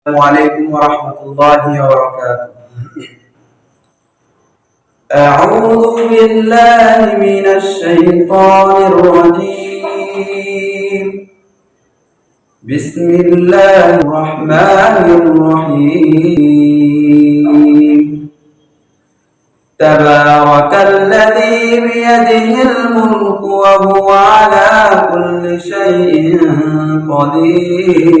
السلام عليكم ورحمة الله وبركاته. أعوذ بالله من الشيطان الرجيم. بسم الله الرحمن الرحيم. تبارك الذي بيده الملك وهو على كل شيء قدير.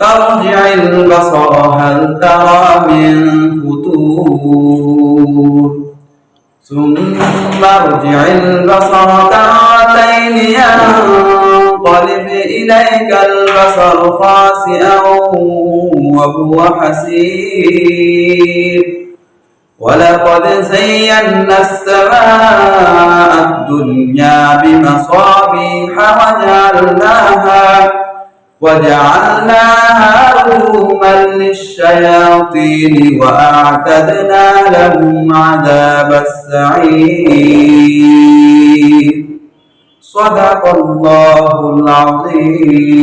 فارجع البصر هل ترى من فتور؟ ثم ارجع البصر كرتين ينقلب إليك البصر خاسئا وهو حسير. ولقد زينا السماء الدنيا بمصابيح وجعلناها وجعلناها رجوما للشياطين وأعتدنا لهم عذاب السعير. صدق الله العظيم.